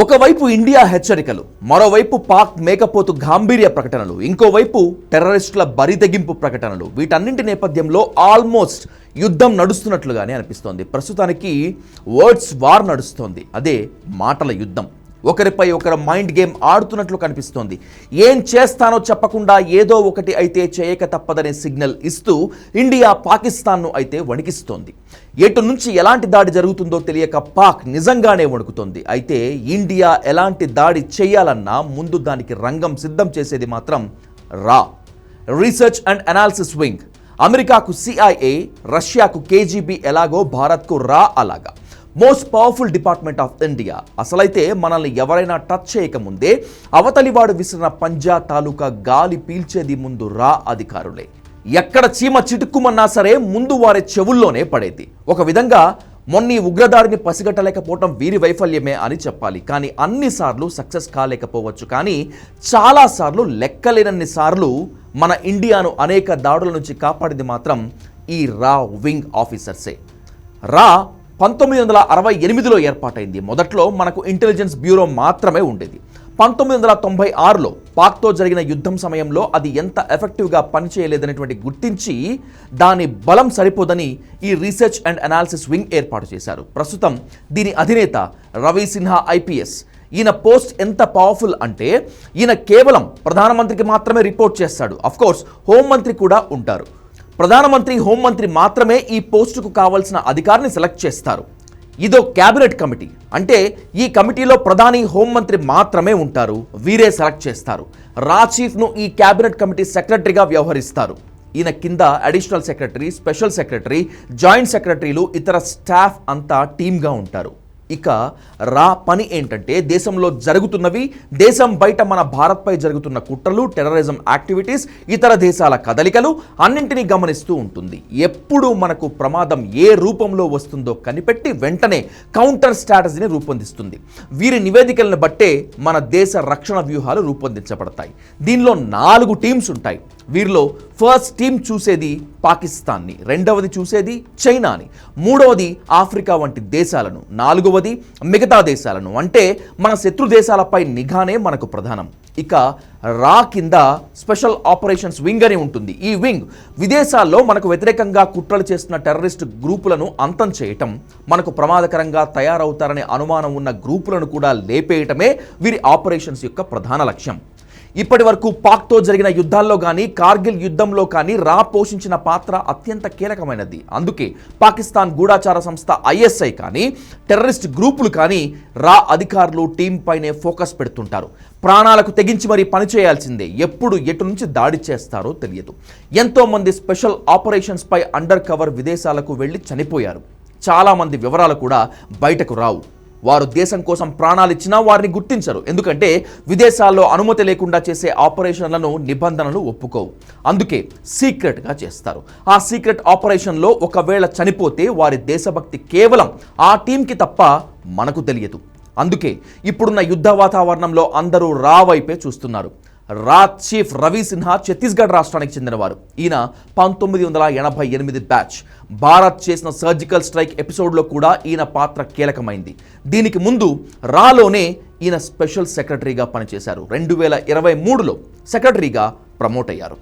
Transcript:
ఒకవైపు ఇండియా హెచ్చరికలు మరోవైపు పాక్ మేకపోతు గాంభీర్య ప్రకటనలు ఇంకోవైపు టెర్రరిస్టుల బరితెగింపు ప్రకటనలు. వీటన్నింటి నేపథ్యంలో ఆల్మోస్ట్ యుద్ధం నడుస్తున్నట్లుగానే అనిపిస్తోంది. ప్రస్తుతానికి వర్డ్స్ వార్ నడుస్తోంది. అదే మాటల యుద్ధం. ఒకరిపై ఒకరు మైండ్ గేమ్ ఆడుతున్నట్లు కనిపిస్తోంది. ఏం చేస్తానో చెప్పకుండా ఏదో ఒకటి అయితే చేయక తప్పదనే సిగ్నల్ ఇస్తూ ఇండియా పాకిస్తాన్ను అయితే వణికిస్తోంది. ఎటు నుంచి ఎలాంటి దాడి జరుగుతుందో తెలియక పాక్ నిజంగానే వణుకుతోంది. అయితే ఇండియా ఎలాంటి దాడి చేయాలన్నా ముందు దానికి రంగం సిద్ధం చేసేది మాత్రం రా. Research and analysis wing. అమెరికాకు సిఐఏ రష్యాకు కేజీబీ ఎలాగో భారత్కు రా అలాగా. Most powerful department of India. అసలైతే మనల్ని ఎవరైనా టచ్ చేయకముందే అవతలివాడు విసిరిన పంజా తాలూకా గాలి పీల్చేది ముందు రా అధికారులే. ఎక్కడ చీమ చిటుక్కుమన్నా సరే ముందు వారి చెవుల్లోనే పడేది. ఒక విధంగా మొన్న ఈ ఉగ్రదాడిని పసిగట్టలేకపోవటం వీరి వైఫల్యమే అని చెప్పాలి. కానీ అన్నిసార్లు సక్సెస్ కాలేకపోవచ్చు. కానీ చాలాసార్లు లెక్కలేనన్ని సార్లు మన ఇండియాను అనేక దాడుల నుంచి కాపాడింది మాత్రం ఈ రా వింగ్ ఆఫీసర్సే. రా పంతొమ్మిది వందల అరవై ఎనిమిదిలో ఏర్పాటైంది. మొదట్లో మనకు ఇంటెలిజెన్స్ బ్యూరో మాత్రమే ఉండేది. పంతొమ్మిది వందల తొంభై ఆరులో పాక్తో జరిగిన యుద్ధం సమయంలో అది ఎంత ఎఫెక్టివ్గా పనిచేయలేదనేటువంటి గుర్తించి దాని బలం సరిపోదని ఈ రీసెర్చ్ అండ్ అనాలిసిస్ వింగ్ ఏర్పాటు చేశారు. ప్రస్తుతం దీని అధినేత రవి సిన్హా ఐపీఎస్. ఈయన పోస్ట్ ఎంత పవర్ఫుల్ అంటే ఈయన కేవలం ప్రధానమంత్రికి మాత్రమే రిపోర్ట్ చేస్తాడు. అఫ్కోర్స్ హోంమంత్రి కూడా ఉంటారు. ప్రధానమంత్రి హోంమంత్రి మాత్రమే ఈ పోస్టుకు కావాల్సిన అధికారిని సెలెక్ట్ చేస్తారు. ఇదో క్యాబినెట్ కమిటీ. అంటే ఈ కమిటీలో ప్రధాని హోంమంత్రి మాత్రమే ఉంటారు. వీరే సెలెక్ట్ చేస్తారు. రా చీఫ్ను ఈ క్యాబినెట్ కమిటీ సెక్రటరీగా వ్యవహరిస్తారు. ఈయన కింద additional secretary special secretary joint సెక్రటరీలు ఇతర స్టాఫ్ అంతా టీమ్గా ఉంటారు. ఇక రా పని ఏంటంటే దేశంలో జరుగుతున్నవి దేశం బయట మన భారత్పై జరుగుతున్న కుట్రలు టెర్రరిజం యాక్టివిటీస్ ఇతర దేశాల కదలికలు అన్నింటినీ గమనిస్తూ ఉంటుంది. ఎప్పుడు మనకు ప్రమాదం ఏ రూపంలో వస్తుందో కనిపెట్టి వెంటనే కౌంటర్ స్ట్రాటజీని రూపొందిస్తుంది. వీరి నివేదికలను బట్టే మన దేశ రక్షణ వ్యూహాలు రూపొందించబడతాయి. దీనిలో నాలుగు టీమ్స్ ఉంటాయి. వీరిలో ఫస్ట్ టీం చూసేది పాకిస్తాన్ని రెండవది చూసేది చైనాని మూడవది ఆఫ్రికా వంటి దేశాలను నాలుగవది మిగతా దేశాలను. అంటే మన శత్రు దేశాలపై నిఘానే మనకు ప్రధానం. ఇక రా కింద స్పెషల్ ఆపరేషన్స్ వింగ్ అని ఉంటుంది. ఈ వింగ్ విదేశాల్లో మనకు వ్యతిరేకంగా కుట్రలు చేస్తున్న టెర్రరిస్ట్ గ్రూపులను అంతం చేయటం మనకు ప్రమాదకరంగా తయారవుతారనే అనుమానం ఉన్న గ్రూపులను కూడా లేపేయటమే వీరి ఆపరేషన్స్ యొక్క ప్రధాన లక్ష్యం. ఇప్పటి వరకు పాక్తో జరిగిన యుద్ధాల్లో కానీ కార్గిల్ యుద్ధంలో కానీ రా పోషించిన పాత్ర అత్యంత కీలకమైనది. అందుకే పాకిస్తాన్ గూఢాచార సంస్థ ఐఎస్ఐ కానీ టెర్రరిస్ట్ గ్రూపులు కానీ రా అధికారులు టీం పైనే ఫోకస్ పెడుతుంటారు. ప్రాణాలకు తెగించి మరీ పనిచేయాల్సిందే ఎప్పుడు ఎటు నుంచి దాడి చేస్తారో తెలియదు. ఎంతోమంది స్పెషల్ ఆపరేషన్స్పై అండర్ కవర్ విదేశాలకు వెళ్ళి చనిపోయారు. చాలామంది వివరాలు కూడా బయటకు రావు. వారు దేశం కోసం ప్రాణాలు ఇచ్చినా వారిని గుర్తించరు. ఎందుకంటే విదేశాల్లో అనుమతి లేకుండా చేసే ఆపరేషన్లను నిబంధనలు ఒప్పుకోవు. అందుకే సీక్రెట్గా చేస్తారు. ఆ సీక్రెట్ ఆపరేషన్లో ఒకవేళ చనిపోతే వారి దేశభక్తి కేవలం ఆ టీంకి తప్ప మనకు తెలియదు. అందుకే ఇప్పుడున్న యుద్ధ వాతావరణంలో అందరూ రా వైపే చూస్తున్నారు. రా చీఫ్ రవి సిన్హా ఛత్తీస్గఢ్ రాష్ట్రానికి చెందినవారు. ఈయన పంతొమ్మిది వందల ఎనభై ఎనిమిది బ్యాచ్. భారత్ చేసిన సర్జికల్ స్ట్రైక్ ఎపిసోడ్లో కూడా ఈయన పాత్ర కీలకమైంది. దీనికి ముందు రాలోనే ఈయన స్పెషల్ సెక్రటరీగా పనిచేశారు. రెండు వేల ఇరవై మూడులో సెక్రటరీగా ప్రమోట్ అయ్యారు.